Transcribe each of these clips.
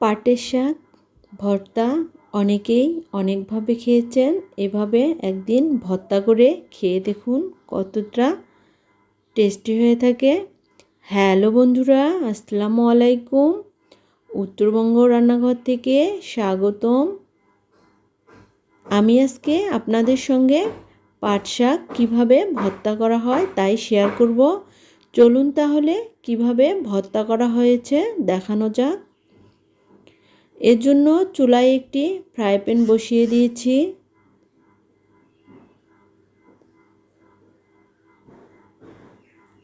পাটের শাক, ভর্তা অনেকেই অনেকভাবে খেয়েছেন। এভাবে একদিন ভর্তা করে খেয়ে দেখুন কতটা টেস্টি হয়ে থাকে। হ্যালো বন্ধুরা, আসসালামু আলাইকুম। উত্তরবঙ্গ রান্নাঘর থেকে স্বাগতম। আমি আজকে আপনাদের সঙ্গে পাট শাক কীভাবে ভর্তা করা হয় তাই শেয়ার করব। চলুন তাহলে কীভাবে ভর্তা করা হয়েছে দেখানো যাক। এর জন্য চুলায় একটি ফ্রাই প্যান বসিয়ে দিয়েছি।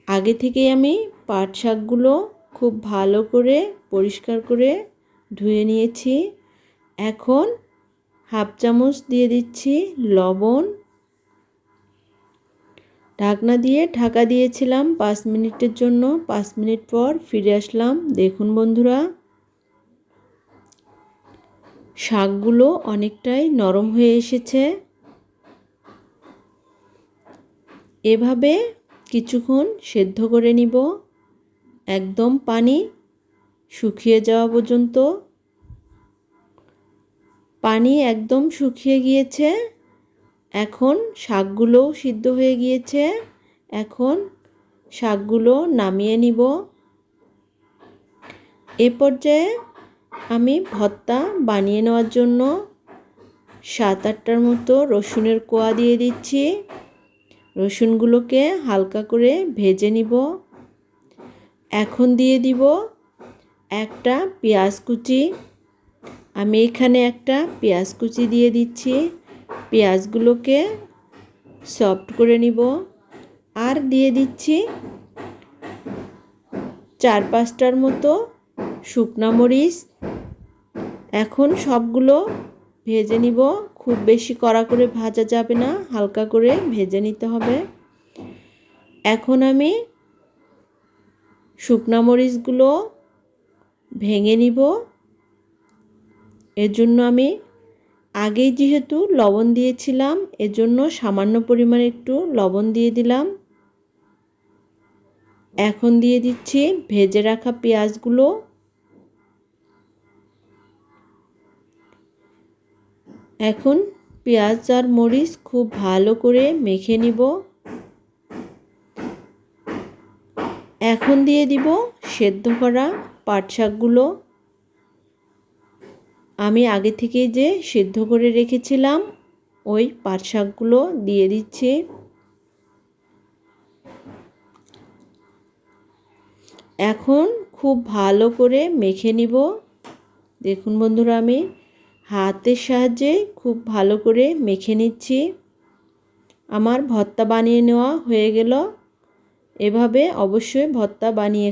আগে থেকে আমি পাট শাকগুলো খুব ভালো করে পরিষ্কার করে ধুয়ে নিয়েছি। এখন হাফ চামচ দিয়ে দিচ্ছি লবণ। ঢাকনা দিয়ে ঢাকা দিয়েছিলাম পাঁচ মিনিটের জন্য। পাঁচ মিনিট পর ফিরে আসলাম। দেখুন বন্ধুরা। শাকগুলো অনেকটাই নরম হয়ে এসেছে। এভাবে কিছুক্ষণ সেদ্ধ করে নিব। একদম পানি শুকিয়ে যাওয়া পর্যন্ত। পানি একদম শুকিয়ে গিয়েছে। এখন শাকগুলোও সিদ্ধ হয়ে গিয়েছে। এখন শাকগুলো নামিয়ে নিব। এ পর্যায়ে আমি ভর্তা বানিয়ে নেওয়ার জন্য সাত আটটার মতো রসুনের কোয়া দিয়ে দিচ্ছি। রসুনগুলোকে হালকা করে ভেজে নিব। এখন দিয়ে দিব একটা পেঁয়াজ কুচি। আমি এখানে একটা পেঁয়াজ কুচি দিয়ে দিচ্ছি। পেঁয়াজগুলোকে সফট করে নিব। আর দিয়ে দিচ্ছি চার পাঁচটার মতো শুকনা মরিচ এখন সবগুলো ভেজে নিব। খুব বেশি কড়া করে ভাজা যাবে না, হালকা করে ভেজে নিতে হবে। এখন আমি শুকনা মরিচগুলো ভেঙে নিব। এর জন্য আমি আগেই যেহেতু লবণ দিয়েছিলাম, এজন্য সামান্য পরিমাণে একটু লবণ দিয়ে দিলাম। এখন দিয়ে দিচ্ছি ভেজে রাখা পেঁয়াজগুলো। এখন পেঁয়াজ আর মরিচ খুব ভালো করে মেখে নিব। এখন দিয়ে দিব সেদ্ধ করা পাট শাকগুলো। আমি আগে থেকে যে সেদ্ধ করে রেখেছিলাম, ওই পাট শাকগুলো দিয়ে দিচ্ছি। এখন খুব ভালো করে মেখে নিব। দেখুন বন্ধুরা আমি হাতের সাহায্যে খুব ভালো করে মেখে নিচ্ছি। আমার ভর্তা বানিয়ে নেওয়া হয়ে গেল। এভাবে অবশ্যই ভর্তা বানিয়ে